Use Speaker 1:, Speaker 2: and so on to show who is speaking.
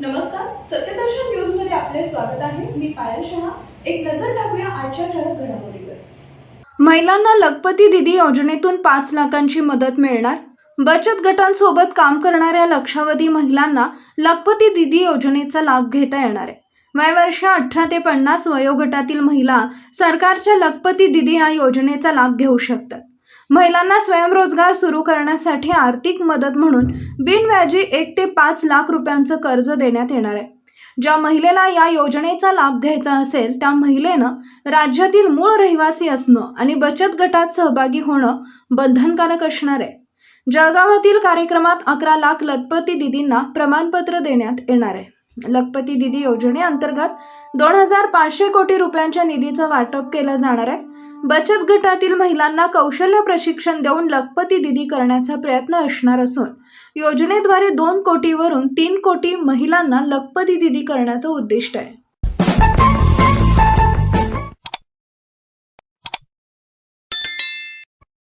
Speaker 1: नमस्कार सत्यदर्शन न्यूजमध्ये आपले स्वागत आहे. मी पायल शहा. एक नजर टाकूया आजच्या ठळक घडामोडीवर.
Speaker 2: महिलांना लखपती दिदी योजनेतून पाच लाखांची मदत मिळणार? बचत गटांसोबत काम करणाऱ्या लक्षावधी महिलांना लखपती दिदी योजनेचा लाभ घेता येणार आहे. वयवर्ष अठरा ते पन्नास वयोगटातील महिला सरकारच्या लखपती दिदी या योजनेचा लाभ घेऊ शकतात. महिलांना स्वयंरोजगार सुरू करण्यासाठी आर्थिक मदत म्हणून बिनव्याजी एक ते पाच लाख रुपयांचं कर्ज देण्यात येणार आहे. ज्या महिलेला या योजनेचा लाभ घ्यायचा असेल त्या महिलेनं राज्यातील मूळ रहिवासी असणं आणि बचत गटात सहभागी होणं बंधनकारक असणार आहे. जळगावातील कार्यक्रमात अकरा लाख लखपती दिदींना प्रमाणपत्र देण्यात येणार आहे. लखपती दिदी योजनेअंतर्गत दोन हजार पाचशे कोटी रुपयांच्या निधीचं वाटप केलं जाणार आहे. बचत गटातील महिलांना कौशल्य प्रशिक्षण देऊन लखपती दिदी करण्याचा प्रयत्न असणार असून योजनेद्वारे दोन कोटीवरून तीन कोटी महिलांना लखपती दिदी करण्याचं उद्दिष्ट आहे.